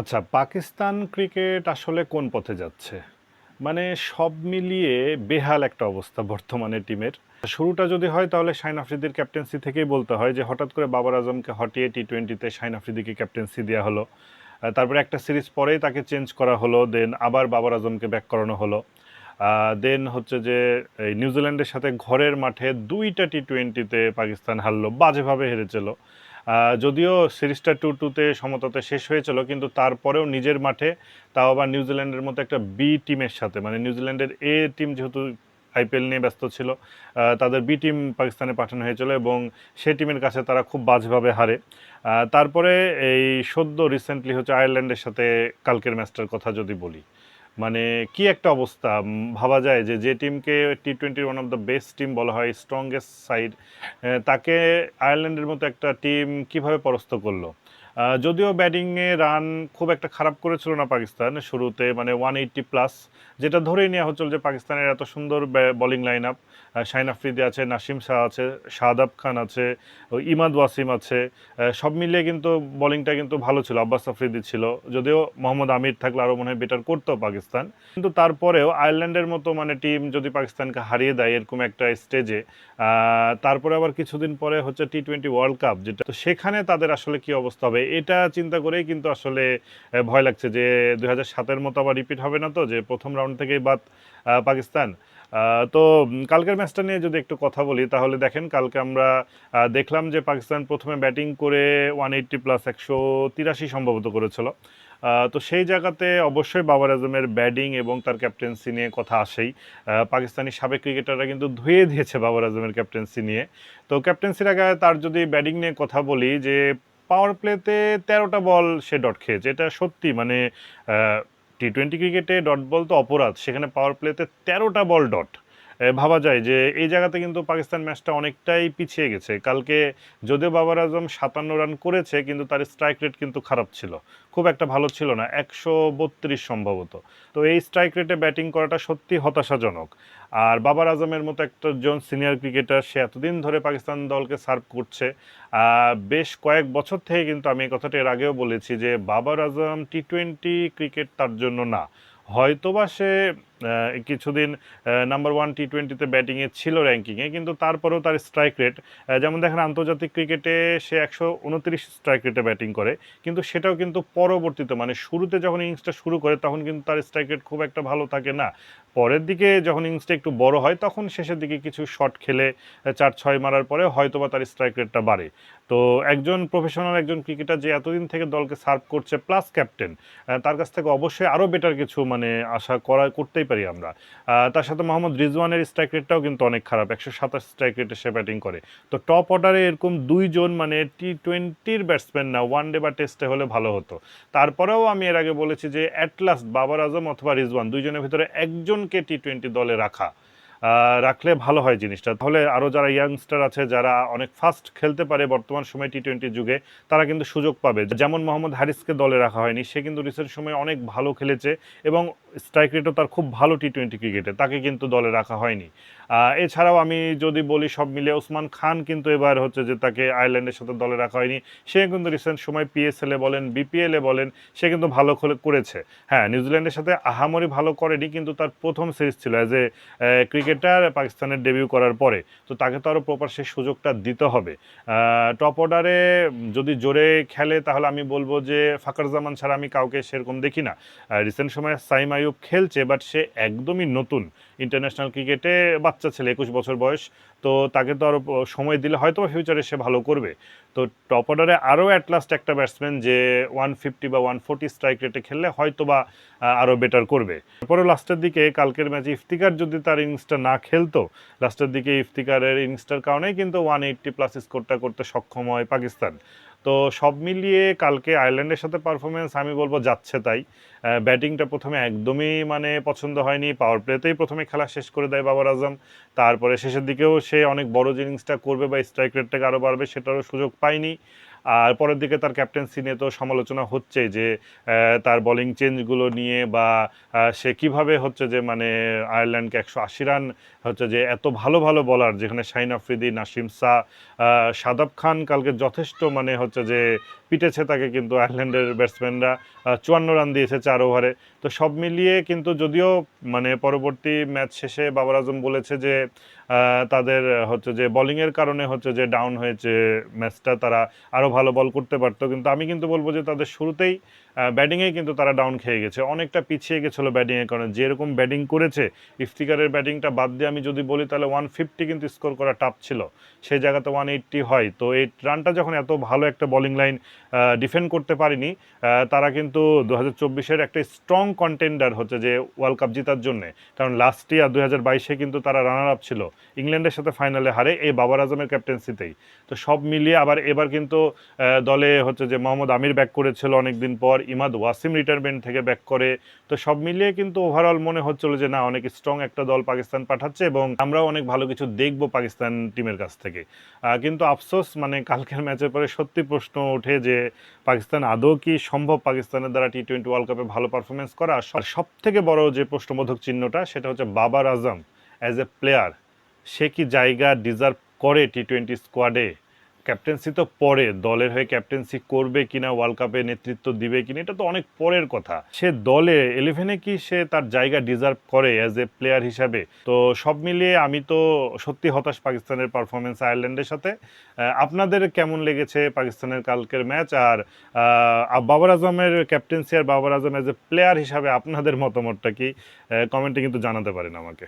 আচ্ছা পাকিস্তান ক্রিকেট আসলে কোন পথে যাচ্ছে? মানে সব মিলিয়ে বেহাল একটা অবস্থা বর্তমানে টিমের। শুরুটা যদি হয় তাহলে শাইন আফ্রিদির ক্যাপ্টেন্সি থেকেই বলতে হয় যে হঠাৎ করে বাবর আজমকে হটিয়ে টি টোয়েন্টিতে শাইন আফ্রিদিকে ক্যাপ্টেন্সি দেওয়া হলো। তারপরে একটা সিরিজ পরেই তাকে চেঞ্জ করা হলো, দেন আবার বাবর আজমকে ব্যাক করানো হলো। দেন হচ্ছে যে এই নিউজিল্যান্ডের সাথে ঘরের মাঠে দুইটা টি টোয়েন্টিতে পাকিস্তান হারলো, বাজেভাবে হেরেছিল। যদিও সিরিজটা টু টুতে সমতাতে শেষ হয়েছিল, কিন্তু তারপরেও নিজের মাঠে তাও আবার নিউজিল্যান্ডের মতো একটা বি টিমের সাথে মানে নিউজিল্যান্ডের এ টিম যেহেতু আইপিএল নিয়ে ব্যস্ত ছিল তাদের বি টিম পাকিস্তানে পাঠানো হয়েছিল এবং সে টিমের কাছে তারা খুব বাজেভাবে হারে। তারপরে এই সদ্য রিসেন্টলি হচ্ছে আয়ারল্যান্ডের সাথে কালকের ম্যাচটার কথা যদি বলি। মানে কি একটা অবস্থা? ভাবা যায় যে যে টিমকে টি টোয়েন্টির one of the best team বলা হয় স্ট্রংগেস্ট সাইড তাকে আয়ারল্যান্ডের মতো একটা টিম কীভাবে পরস্ত করল? যদিও ব্যাটিংয়ে রান খুব একটা খারাপ করেছিল না পাকিস্তান শুরুতে মানে ওয়ান এইট্টি প্লাস যেটা ধরেই নেওয়া হচ্ছিল যে পাকিস্তানের এত সুন্দর bowling line up Shaheen Afridi আছে, নাসিম শাহ আছে শাহাদাব খান আছে ইমাদ ওয়াসিম আছে সব মিলিয়ে কিন্তু বোলিংটা কিন্তু ভালো ছিল, আব্বাস আফ্রিদি ছিল। যদিও মোহাম্মদ আমির থাকলে আরও মনে হয় বেটার করতো পাকিস্তান। কিন্তু তারপরেও আয়ারল্যান্ডের মতো মানে টিম যদি পাকিস্তানকে হারিয়ে দেয় এরকম একটা স্টেজে তারপরে আবার কিছুদিন পরে হচ্ছে টি টোয়েন্টি ওয়ার্ল্ড কাপ যেটা তো সেখানে তাদের আসলে কি অবস্থা হবে? এটা চিন্তা করেই কিন্তু আসলে ভয় লাগছে যে দুই হাজার সাতের মতো আবার রিপিট হবে না তো, যে প্রথম রাউন্ড থেকেই বাদ পাকিস্তান। তো কালকের ম্যাচটা নিয়ে যদি একটু কথা বলি, তাহলে দেখেন কালকে আমরা দেখলাম যে পাকিস্তান প্রথমে ব্যাটিং করে ওয়ান এইট্টি প্লাস একশো তিরাশি সম্ভবত করেছিল। তো সেই জায়গাতে অবশ্যই বাবার আজমের ব্যাটিং এবং তার ক্যাপ্টেন্সি নিয়ে কথা আসেই। পাকিস্তানি সাবেক ক্রিকেটাররা কিন্তু ধুয়ে দিয়েছে বাবার আজমের ক্যাপ্টেন্সি নিয়ে। তো ক্যাপ্টেন্সির আগে তার যদি ব্যাটিং নিয়ে কথা বলি, যে পাওয়ার প্লেতে তেরোটা বল সে ডট খেয়েছে। এটা সত্যি মানে টি টোয়েন্টি ক্রিকেটে ডট বল তো অপরাধ। সেখানে পাওয়ার প্লেতে তেরোটা বল ডট ভাবা যায় যে এই জায়গাতে কিন্তু পাকিস্তান ম্যাচটা অনেকটাই পিছিয়ে গেছে। কালকে যদিও বাবার আজম সাতান্ন রান করেছে, কিন্তু তার স্ট্রাইক রেট কিন্তু খারাপ ছিল। খুব একটা ভালো ছিল না, একশো বত্রিশ সম্ভবত। তো এই স্ট্রাইক রেটে ব্যাটিং করাটা সত্যি হতাশাজনক। আর বাবার আজমের মতো একটা জন সিনিয়র ক্রিকেটার সে এতদিন ধরে পাকিস্তান দলকে সার্ভ করছে। বেশ কয়েক বছর থেকে কিন্তু আমি এই কথাটা এর আগেও বলেছি যে বাবার আজম টি টোয়েন্টি ক্রিকেট তার জন্য না। হয়তোবা সে কিছুদিন নাম্বার ওয়ান টি টোয়েন্টিতে ব্যাটিংয়ে ছিল র্যাঙ্কিংয়ে কিন্তু তারপরেও তার স্ট্রাইক রেট যেমন দেখেন আন্তর্জাতিক ক্রিকেটে সে একশো উনত্রিশ স্ট্রাইক রেটে ব্যাটিং করে, কিন্তু সেটাও কিন্তু পরবর্তীতে মানে শুরুতে যখন ইনিংসটা শুরু করে, তখন কিন্তু তার স্ট্রাইক রেট খুব একটা ভালো থাকে না। পরের দিকে যখন ইনিংসটা একটু বড় হয়, তখন শেষের দিকে কিছু শট খেলে চার, ছয় মারার পরে হয়তোবা তার স্ট্রাইক রেটটা বাড়ে। তো একজন প্রফেশনাল একজন ক্রিকেটার যে এতদিন থেকে দলকে সার্ভ করছে প্লাস ক্যাপ্টেন তার কাছ থেকে অবশ্যই আরও বেটার কিছু মানে আশা করা, করতেই পারি আমরা। তার সাথে মোহাম্মদ রিজওয়ানের স্ট্রাইক রেটটাও কিন্তু অনেক খারাপ, একশো সাতাশ স্ট্রাইক রেটে সে ব্যাটিং করে। তো টপ অর্ডারে এরকম দুইজন মানে টি টোয়েন্টির ব্যাটসম্যান না ওয়ান ডে বা টেস্টে হলে ভালো হতো। তারপরেও আমি এর আগে বলেছি যে অ্যাটলাস্ট বাবার আজম অথবা রিজওয়ান দুইজনের ভিতরে একজনকে টি টোয়েন্টি দলে রাখা। রাখলে ভালো হয় জিনিসটা। তাহলে আরও যারা ইয়াংস্টার আছে, যারা অনেক ফাস্ট খেলতে পারে বর্তমান সময় টি টোয়েন্টি যুগে, তারা কিন্তু সুযোগ পাবে। যেমন মোহাম্মদ হারিসকে দলে রাখা হয়নি, সে কিন্তু রিসেন্ট সময় অনেক ভালো খেলেছে এবং স্ট্রাইক রেটও তার খুব ভালো টি টোয়েন্টি ক্রিকেটে তাকে কিন্তু দলে রাখা হয়নি। এছাড়াও আমি যদি বলি সব মিলে ওসমান খান কিন্তু এবার হচ্ছে যে তাকে আয়ারল্যান্ডের সাথে দলে রাখা হয়নি। সে কিন্তু রিসেন্ট সময় পিএসএলে বলেন বিপিএলে বলেন, সে কিন্তু ভালো করে- করেছে। হ্যাঁ নিউজিল্যান্ডের সাথে আহামরি ভালো করেনি, কিন্তু তার প্রথম সিরিজ ছিল অ্যাজ এ ক্রিকেটার পাকিস্তানের ডেবিউ করার পরে, তো তাকে তো আরও প্রপার সেই সুযোগটা দিতে হবে। টপ অর্ডারে যদি জোরে খেলে, তাহলে আমি বলব যে ফাকার জামান ছাড়া আমি কাউকে সেরকম দেখি না। রিসেন্ট সময়ে সাইম আইয়ুব খেলছে বাট সে একদমই নতুন ইন্টারন্যাশনাল ক্রিকেটে বাচ্চা ছেলে, একুশ বছর বয়স। তো তাকে তো আরও সময় দিলে হয়তো ফিউচারে সে ভালো করবে। তো টপ অর্ডারে আরও অ্যাটলাস্ট একটা ব্যাটসম্যান যে ওয়ান ফিফটি বা ওয়ান ফোর্টি স্ট্রাইক রেটে খেললে হয়তো বা আরও বেটার করবে। তারপরে লাস্টের দিকে কালকের ম্যাচে ইফতিকার যদি তার ইনিংসটা না খেলতো লাস্টের দিকে ইফতিকারের ইনিংসটার কারণেই কিন্তু ওয়ান এইট্টি প্লাস স্কোরটা করতে সক্ষম হয় পাকিস্তান। তো সব মিলিয়ে কালকে আয়ারল্যান্ডের সাথে পারফরমেন্স আমি বলব যাচ্ছে তাই। ব্যাটিংটা প্রথমে একদমই মানে পছন্দ হয়নি পাওয়ার প্লেতেই প্রথমে খেলা শেষ করে দেয় বাবার আজম। তারপরে শেষের দিকেও সে অনেক বড় ইনিংসটা করবে বা স্ট্রাইক রেটটাকে আরও বাড়বে সেটারও সুযোগ পায়নি। আর পরের দিকে তার ক্যাপ্টেন্সি নিয়ে তো সমালোচনা হচ্ছে যে তার বোলিং চেঞ্জগুলো নিয়ে বা সে কীভাবে হচ্ছে যে মানে আয়ারল্যান্ডকে একশো আশি রান হচ্ছে যে, এত ভালো ভালো বলার যেখানে শাহিন আফ্রিদি, নাসিম শাহ শাদাব খান কালকে যথেষ্ট মানে হচ্ছে যে, পিটেছে তাকে কিন্তু আয়ারল্যান্ডের ব্যাটসম্যানরা চুয়ান্ন রান দিয়েছে চার ওভারে তো সব মিলিয়ে কিন্তু যদিও মানে পরবর্তী ম্যাচ শেষে বাবর আজম বলেছে যে তাদের হচ্ছে যে বোলিংয়ের কারণে হচ্ছে যে ডাউন হয়েছে ম্যাচটা তারা আরও ভালো বল করতে পারতো। কিন্তু আমি কিন্তু বলব যে তাদের শুরুতেই ব্যাটিংয়েই কিন্তু তারা ডাউন খেয়ে গেছে। অনেকটা পিছিয়ে গেছিল ব্যাটিংয়ের কারণে। যেরকম ব্যাটিং করেছে, ইফতিকারের ব্যাটিংটা বাদ দিয়ে আমি যদি বলি তাহলে ওয়ান ফিফটি কিন্তু স্কোর করা টাফ ছিল। সেই জায়গাতে ওয়ান এইট্টি হয়। তো এই রানটা যখন এত ভালো একটা বোলিং লাইন ডিফেন্ড করতে পারিনি তারা কিন্তু দু হাজার চব্বিশের একটা স্ট্রং কন্টেন্ডার হচ্ছে যে ওয়ার্ল্ড কাপ জেতার জন্য। কারণ লাস্ট ইয়ার দু হাজার বাইশে কিন্তু তারা রানার আপ ছিল। ইংল্যান্ডের সাথে ফাইনালে হারে এই বাবার আজমের ক্যাপ্টেন্সিতেই তো সব মিলিয়ে আবার এবার কিন্তু দলে হচ্ছে যে মোহাম্মদ আমির ব্যাক করেছিল অনেকদিন পর, ইমাদ ওয়াসিম রিটায়ারমেন্ট থেকে ব্যাক করে। তো সব মিলিয়ে কিন্তু ওভারঅল মনে হচ্ছিল যে না, অনেক স্ট্রং একটা দল পাকিস্তান পাঠাচ্ছে এবং আমরাও অনেক ভালো কিছু দেখব পাকিস্তান টিমের কাছ থেকে। কিন্তু আফসোস মানে কালকের ম্যাচের পরে সত্যি প্রশ্ন ওঠে যে, পাকিস্তান আদৌ কি সম্ভব পাকিস্তানের দ্বারা টি টোয়েন্টি ওয়ার্ল্ড কাপে ভালো পারফরমেন্স করা? সব থেকে বড় যে প্রশ্নবোধক চিহ্নটা, সেটা হচ্ছে বাবার আজম অ্যাজ এ প্লেয়ার সে কি জায়গা ডিজার্ভ করে টি টোয়েন্টি স্কোয়াডে ক্যাপ্টেন্সি তো পরে, দলের হয়ে ক্যাপ্টেন্সি করবে কিনা ওয়ার্ল্ড কাপে নেতৃত্ব দিবে কিনা, এটা তো অনেক পরের কথা। সে দলে ইলেভেনে কি সে তার জায়গা ডিজার্ভ করে অ্যাজ এ প্লেয়ার হিসাবে? তো সব মিলিয়ে আমি তো সত্যি হতাশ পাকিস্তানের পারফরমেন্স আয়ারল্যান্ডের সাথে। আপনাদের কেমন লেগেছে পাকিস্তানের কালকের ম্যাচ আর বাবর আজমের captaincy R Babar Azam as a player হিসাবে আপনাদের মতামতটা কি? কমেন্টে কিন্তু জানাতে পারেন আমাকে।